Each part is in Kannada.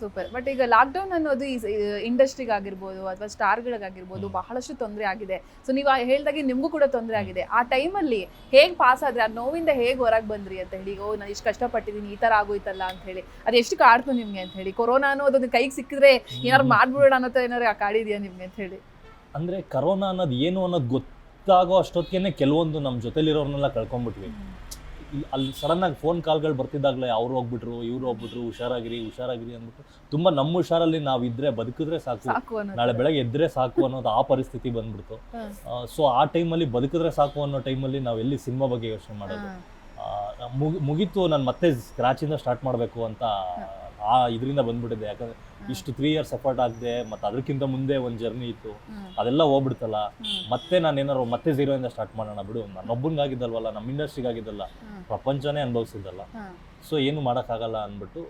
ಸೂಪರ್ ಬಟ್ ಈಗ ಲಾಕ್ಡೌನ್ ಅನ್ನೋದು ಈ ಇಂಡಸ್ಟ್ರಿಗೆ ಆಗಿರ್ಬೋದು ಅಥವಾ ಸ್ಟಾರ್ಗಳಿಗಾಗಿರ್ಬೋದು ಬಹಳಷ್ಟು ತೊಂದರೆ ಆಗಿದೆ. ಸೊ ನೀವು ಆ ಹೇಳ್ದಾಗೆ ನಿಮಗೂ ಕೂಡ ತೊಂದರೆ ಆಗಿದೆ. ಆ ಟೈಮಲ್ಲಿ ಹೇಗೆ ಪಾಸ್ ಆದರೆ ಆ ನೋವಿಂದ ಹೇಗೆ ಹೊರಗೆ ಬಂದ್ರಿ ಅಂತ ಹೇಳಿ ಓ ನಾನು ಇಷ್ಟು ಕಷ್ಟಪಟ್ಟಿದ್ದೀನಿ ಈ ಥರ ಆಗೋಯ್ತಲ್ಲ ಅಂತ ಹೇಳಿ. ಅದು ಎಷ್ಟು ಕಾಡ್ತು ನಿಮಗೆ ಅಂತ ಹೇಳಿ. ಕೊರೋನಾ ಅನ್ನೋದು ಕೈಗೆ ಸಿಕ್ಕಿದ್ರೆ ಏನಾದ್ರು ಮಾಡ್ಬಿಡೋಣ ಅನ್ನೋ ಥರ ಏನಾರು ಕಾಡಿದೆಯಾ ನಿಮಗೆ ಅಂತ ಹೇಳಿ? ಅಂದರೆ ಕರೋನಾ ಅನ್ನೋದು ಏನು ಅನ್ನೋದು ಗೊತ್ತಾಗೋ ಅಷ್ಟೊತ್ತಿಗೆ ಕೆಲವೊಂದು ನಮ್ಮ ಜೊತೆಲಿರೋರ್ನೆಲ್ಲ ಕಳ್ಕೊಂಡ್ಬಿಟ್ವಿ. ಅಲ್ಲಿ ಸಡನ್ನಾಗಿ ಫೋನ್ ಕಾಲ್ಗಳು ಬರ್ತಿದ್ದಾಗಲೇ ಅವ್ರು ಹೋಗ್ಬಿಟ್ರು ಇವ್ರು ಹೋಗ್ಬಿಟ್ರು ಹುಷಾರಾಗಿರಿ ಹುಷಾರಾಗಿರಿ ಅಂದ್ಬಿಟ್ಟು ತುಂಬ ನಮ್ಮ ಹುಷಾರಲ್ಲಿ ನಾವು ಇದ್ರೆ ಬದುಕಿದ್ರೆ ಸಾಕು. ಸಾಕು ನಾಳೆ ಬೆಳಗ್ಗೆ ಎದ್ರೆ ಸಾಕು ಅನ್ನೋದು ಆ ಪರಿಸ್ಥಿತಿ ಬಂದ್ಬಿಡ್ತು. ಸೊ ಆ ಟೈಮಲ್ಲಿ ಬದುಕಿದ್ರೆ ಸಾಕು ಅನ್ನೋ ಟೈಮಲ್ಲಿ ನಾವು ಎಲ್ಲಿ ಸಿನಿಮಾ ಬಗ್ಗೆ ಯೋಚನೆ ಮಾಡೋದು? ಮುಗಿತು ಮುಗಿ- ಮುಗೀತು ನಾನು ಮತ್ತೆ ಸ್ಕ್ರಾಚಿಂದ ಸ್ಟಾರ್ಟ್ ಮಾಡಬೇಕು ಅಂತ ಆ ಇದರಿಂದ ಬಂದ್ಬಿಟ್ಟಿದೆ. ಯಾಕಂದ್ರೆ ಇಷ್ಟು ತ್ರೀ ಇಯರ್ಸ್ ಎಫರ್ಟ್ ಆಗದೆ ಮತ್ತೆ ಅದಕ್ಕಿಂತ ಮುಂದೆ ಒಂದು ಜರ್ನಿ ಇತ್ತು. ಅದೆಲ್ಲ ಹೋಗ್ಬಿಡ್ತಲ್ಲ. ಮತ್ತೆ ನಾನು ಏನಾರು ಮತ್ತೆ ಇಂದ ಸ್ಟಾರ್ಟ್ ಮಾಡೋಣ ಬಿಡು. ನನ್ನೊಬ್ಬನಿಗಾಗಿದ್ದಲ್ವಲ್ಲ ನಮ್ಮ ಇಂಡಸ್ಟ್ರಿಗಾಗಿದ್ದಲ್ಲ ಪ್ರಪಂಚನೇ ಅನುಭವಿಸಿದ್ದಲ್ಲ. ಸೊ ಏನು ಮಾಡೋಕ್ಕಾಗಲ್ಲ ಅಂದ್ಬಿಟ್ಟು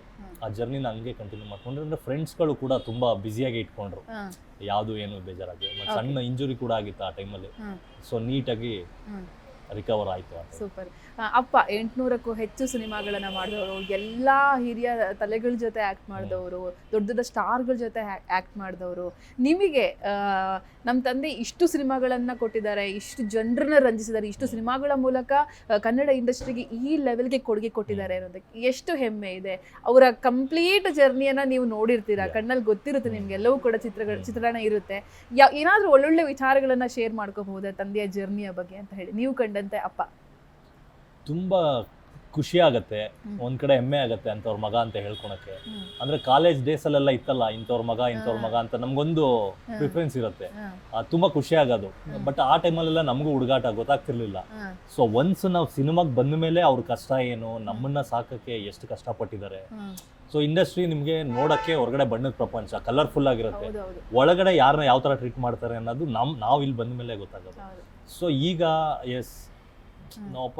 ಆ ಜರ್ನಿನ ಹಂಗೆ ಕಂಟಿನ್ಯೂ ಮಾಡ್ಕೊಂಡ್ರೆ. ಅಂದರೆ ಫ್ರೆಂಡ್ಸ್ಗಳು ಕೂಡ ತುಂಬ ಬ್ಯುಸಿಯಾಗಿ ಇಟ್ಕೊಂಡ್ರು. ಯಾವುದು ಏನು ಬೇಜಾರಾಗಿ ಮತ್ತು ಸಣ್ಣ ಇಂಜುರಿ ಕೂಡ ಆಗಿತ್ತು ಆ ಟೈಮಲ್ಲಿ ಸೊ ನೀಟಾಗಿ ರಿಕವರ್ ಆಯಿತು ಸೂಪರ್ ಅಪ್ಪ ಎಂಟುನೂರಕ್ಕೂ ಹೆಚ್ಚು ಸಿನಿಮಾಗಳನ್ನ ಮಾಡಿದವರು ಎಲ್ಲ ಹಿರಿಯ ತಲೆಗಳ ಜೊತೆ ಆ್ಯಕ್ಟ್ ಮಾಡಿದವರು ದೊಡ್ಡ ದೊಡ್ಡ ಸ್ಟಾರ್ಗಳ ಜೊತೆ ಆ್ಯಕ್ಟ್ ಮಾಡಿದವರು. ನಿಮಗೆ ನಮ್ಮ ತಂದೆ ಇಷ್ಟು ಸಿನಿಮಾಗಳನ್ನು ಕೊಟ್ಟಿದ್ದಾರೆ ಇಷ್ಟು ಜನರನ್ನ ರಂಜಿಸಿದ್ದಾರೆ ಇಷ್ಟು ಸಿನಿಮಾಗಳ ಮೂಲಕ ಕನ್ನಡ ಇಂಡಸ್ಟ್ರಿಗೆ ಈ ಲೆವೆಲ್ಗೆ ಕೊಡುಗೆ ಕೊಟ್ಟಿದ್ದಾರೆ ಅನ್ನೋದಕ್ಕೆ ಎಷ್ಟು ಹೆಮ್ಮೆ ಇದೆ. ಅವರ ಕಂಪ್ಲೀಟ್ ಜರ್ನಿಯನ್ನ ನೀವು ನೋಡಿರ್ತೀರಾ. ಕಣ್ಣಲ್ಲಿ ಗೊತ್ತಿರುತ್ತೆ ನಿಮ್ಗೆ ಎಲ್ಲವೂ ಕೂಡ ಚಿತ್ರಗಳ ಚಿತ್ರಣ ಇರುತ್ತೆ. ಯಾ ಏನಾದರೂ ಒಳ್ಳೊಳ್ಳೆ ವಿಚಾರಗಳನ್ನ ಶೇರ್ ಮಾಡ್ಕೋಬಹುದಾ ತಂದೆಯ ಜರ್ನಿಯ ಬಗ್ಗೆ ಅಂತ ಹೇಳಿ? ನೀವು ಕಂಡಂತೆ ಅಪ್ಪ. ತುಂಬಾ ಖುಷಿ ಆಗತ್ತೆ. ಒಂದ್ ಕಡೆ ಹೆಮ್ಮೆ ಆಗತ್ತೆ ಅಂತವ್ರ ಮಗ ಅಂತ ಹೇಳ್ಕೊಳಕ್ಕೆ. ಅಂದ್ರೆ ಕಾಲೇಜ್ ಡೇಸ್ ಅಲ್ಲೆಲ್ಲ ಇತ್ತಲ್ಲ ಇಂಥವ್ರ ಮಗ ಇಂಥವ್ರ ಮಗ ಅಂತ ನಮ್ಗೊಂದು ಪ್ರಿಫರೆನ್ಸ್ ಇರುತ್ತೆ. ತುಂಬಾ ಖುಷಿ ಆಗೋದು. ಬಟ್ ಆ ಟೈಮಲ್ಲೆಲ್ಲ ನಮಗೂ ಹುಡುಗಾಟ ಗೊತ್ತಾಗ್ತಿರ್ಲಿಲ್ಲ. ಸೊ ಒನ್ಸ್ ನಾವು ಸಿನಿಮಾಗೆ ಬಂದ ಮೇಲೆ ಅವ್ರ ಕಷ್ಟ ಏನು ನಮ್ಮನ್ನ ಸಾಕಕ್ಕೆ ಎಷ್ಟು ಕಷ್ಟಪಟ್ಟಿದ್ದಾರೆ. ಸೊ ಇಂಡಸ್ಟ್ರಿ ನಿಮಗೆ ನೋಡಕ್ಕೆ ಹೊರಗಡೆ ಬಣ್ಣದ ಪ್ರಪಂಚ ಕಲರ್ಫುಲ್ ಆಗಿರುತ್ತೆ. ಒಳಗಡೆ ಯಾರನ್ನ ಯಾವ ತರ ಟ್ರೀಟ್ ಮಾಡ್ತಾರೆ ಅನ್ನೋದು ನಮ್ ನಾವು ಇಲ್ಲಿ ಬಂದ ಮೇಲೆ ಗೊತ್ತಾಗೋದು. ಸೊ ಈಗ ಎಸ್. ನಾವಪ್ಪ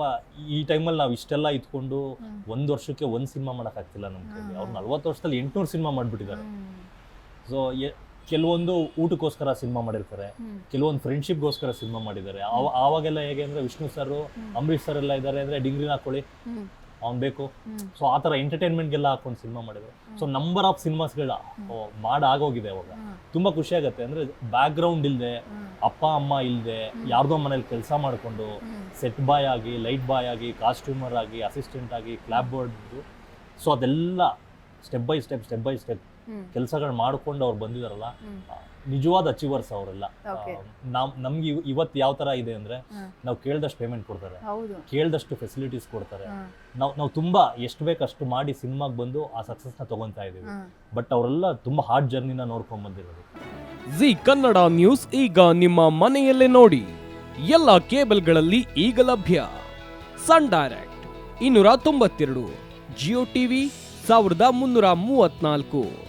ಈ ಟೈಮಲ್ಲಿ ನಾವು ಇಷ್ಟೆಲ್ಲ ಇದ್ಕೊಂಡು ಒಂದು ವರ್ಷಕ್ಕೆ ಒಂದು ಸಿನಿಮಾ ಮಾಡೋಕ್ಕಾಗ್ತಿಲ್ಲ ನಮ್ಮ ಕೈಲಿ. ಅವ್ರು ನಲ್ವತ್ತು ವರ್ಷದಲ್ಲಿ ಎಂಟುನೂರು ಸಿನಿಮಾ ಮಾಡಿಬಿಟ್ಟಿದ್ದಾರೆ. ಸೊ ಕೆಲವೊಂದು ಊಟಕ್ಕೋಸ್ಕರ ಸಿನಿಮಾ ಮಾಡಿರ್ತಾರೆ. ಕೆಲವೊಂದು ಫ್ರೆಂಡ್ಶಿಪ್ಗೋಸ್ಕರ ಸಿನಿಮಾ ಮಾಡಿದ್ದಾರೆ ಆವ- ಆವಾಗೆಲ್ಲ ಹೇಗೆ ಅಂದರೆ ವಿಷ್ಣು ಸರ್. ಅಂಬರೀಶ್ ಸರ್ ಎಲ್ಲ ಇದ್ದಾರೆ ಅಂದರೆ ಡಿಗ್ರಿನ ಹಾಕೊಳ್ಳಿ. ಅವ್ನು ಬೇಕು. ಸೊ ಆ ಥರ ಎಂಟರ್ಟೈನ್ಮೆಂಟ್ಗೆಲ್ಲ ಹಾಕೊಂಡು ಸಿನಿಮಾ ಮಾಡಿದ್ರು. ಸೊ ನಂಬರ್ ಆಫ್ ಸಿನಿಮಾಸ್ಗಳ ಮಾಡಾಗೋಗಿದೆ ಅವಾಗ. ತುಂಬ ಖುಷಿ ಆಗುತ್ತೆ. ಅಂದ್ರೆ ಬ್ಯಾಕ್ ಗ್ರೌಂಡ್ ಇಲ್ಲದೆ ಅಪ್ಪ ಅಮ್ಮ ಇಲ್ಲದೆ ಯಾರ್ದೋ ಮನೇಲಿ ಕೆಲಸ ಮಾಡಿಕೊಂಡು ಸೆಟ್ ಬಾಯ್ ಆಗಿ ಲೈಟ್ ಬಾಯ್ ಆಗಿ ಕಾಸ್ಟ್ಯೂಮರ್ ಆಗಿ ಅಸಿಸ್ಟೆಂಟ್ ಆಗಿ ಕ್ಲಾಪ್ ಬೋರ್ಡ್ ಸೊ ಅದೆಲ್ಲ step by step step by step. ಕೆಲಸಗಳು ಮಾಡ್ಕೊಂಡು ಅವ್ರು ಬಂದಿದಾರಲ್ಲ ನಿಜವಾದ ಅಚೀವರ್ಸ್ ಅವರೆಲ್ಲ. ನಮ್ಗೆ ಇವ್- ಇವತ್ತು ಯಾವ ತರ ಇದೆ ಅಂದ್ರೆ. ನಾವು ಕೇಳ್ದಷ್ಟು ಪೇಮೆಂಟ್ ಕೊಡ್ತಾರೆ. ಹೌದು. ಕೇಳ್ದಷ್ಟು ಫೆಸಿಲಿಟೀಸ್ ಕೊಡ್ತಾರೆ. ನಾವು ನಾವು ತುಂಬಾ ಎಷ್ಟು ಬೇಕಷ್ಟು ಅಷ್ಟು ಮಾಡಿ ಸಿನಿಮಾಗೆ ಬಂದು ಆ ಸಕ್ಸಸ್ನ ತಗೊಂತಾ ಇದೀವಿ ಬಟ್ ಅವರೆಲ್ಲ ತುಂಬಾ ಹಾರ್ಡ್ ಜರ್ನಿನ ನೋಡ್ಕೊಂಡ್ ಬಂದಿರೋದು. ಜಿ ಕನ್ನಡ ನ್ಯೂಸ್ ಈಗ ನಿಮ್ಮ ಮನೆಯಲ್ಲೇ ನೋಡಿ. ಎಲ್ಲ ಕೇಬಲ್ಗಳಲ್ಲಿ ಈಗ ಲಭ್ಯ. ಸನ್ ಡೈರೆಕ್ಟ್ ಇನ್ನೂರ ತೊಂಬತ್ತೆರಡು ಜಿಯೋ ಟಿವಿ ಸಾವಿರದ ಮುನ್ನೂರ ಮೂವತ್ನಾಲ್ಕು